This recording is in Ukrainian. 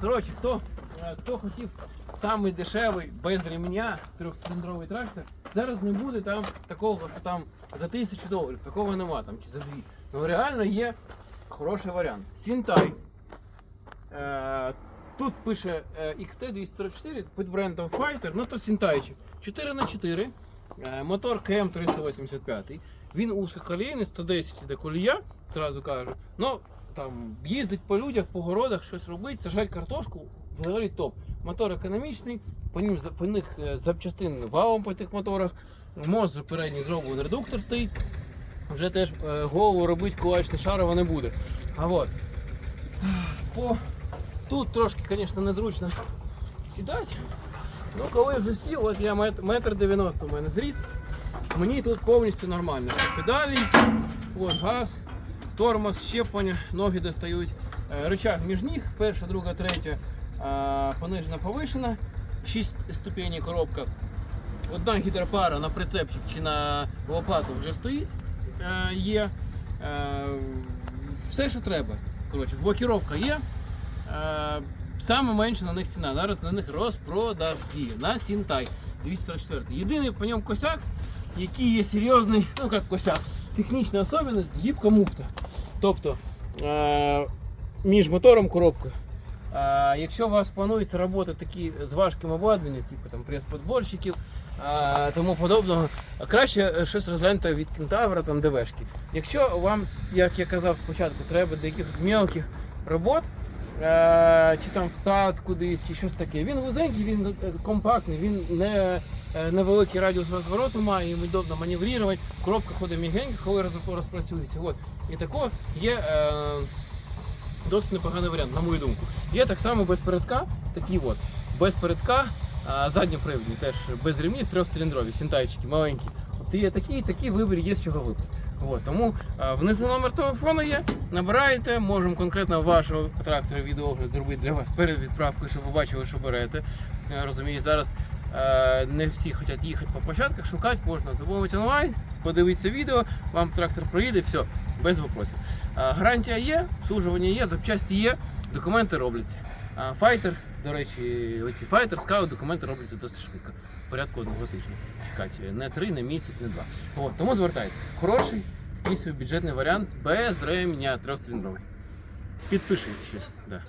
Коротше, хто, е, хто хотів самий дешевий, без ремня, трьохциліндровий трактор, зараз не буде там такого, що там за тисячу доларів, такого нема там чи за дві. Ну реально є хороший варіант. Сінтай. Е, тут пише е, XT244 під брендом Fighter, ну то Сінтайчик. 4х4, е, мотор КМ385. Він узкоколійний, 110 іде колія, зразу кажу. Ну, там їздить по людях, по городах, щось робить, сажать картошку, взагалі топ. Мотор економічний, по, ним, по них е, запчастин валом по тих моторах. Же передній зроблений, редуктор стоїть. Вже теж е, голову робити кулачне шарово не буде. А от. По... Тут трошки, звісно, незручно сідати. Ну, коли вже сів, от я мет- метр дев'яносто в мене зріст. Мені тут повністю нормально. Педалі, от газ, тормоз, щеплення, ноги достають. Е, Рычаг між ніг, перша, друга, третя, понижена, повишена. 6 ступеней коробка. Одна гідропара на прицепчик чи на лопату вже стоїть. Е, Є. Е, Все, що треба. Коротше, блокіровка є. Саме менше на них ціна. Зараз на них розпродаж діє. На Сінтай 244. Єдиний по ньому косяк, який є серйозний, ну як косяк, технічна особливість, гібка муфта. Тобто е, між мотором коробкою. А, якщо у вас планується роботи такі з важким обладнанням, типу там прес-подборщиків, тому подобного, краще е, щось розглянути від кентавра, там ДВшки. Якщо вам, як я казав спочатку, треба до якихось мелких робот, е, чи там в сад кудись, чи щось таке, він вузенький, він е, компактний, він не е, невеликий радіус розвороту має, йому удобно маневрувати, коробка ходить мігенька, коли розпрацюється. От. І тако є. Е, досить непоганий варіант, на мою думку. Є так само без передка, такі от. Без передка, а, задньопривідні теж без ремнів, трьохциліндрові, сінтайчики, маленькі. От є такі, і такий вибір є з чого вибрати. От, тому а, внизу номер телефону є, набираєте, можемо конкретно вашого трактора відеогляд зробити для вас перед відправкою, щоб ви бачили, що берете. Розумію, зараз е, не всі хочуть їхати по площадках, шукати можна замовити онлайн, подивитися відео, вам трактор проїде, все, без вопросів. Гарантія є, обслужування є, запчасті є, документи робляться. Файтер, до речі, оці файтер, скаут, документи робляться досить швидко. Порядку одного тижня. Чекайте, не три, не місяць, не два. От, тому звертайтесь. Хороший, собі бюджетний варіант без ремня трьохциліндровий. Підпишись ще. Да.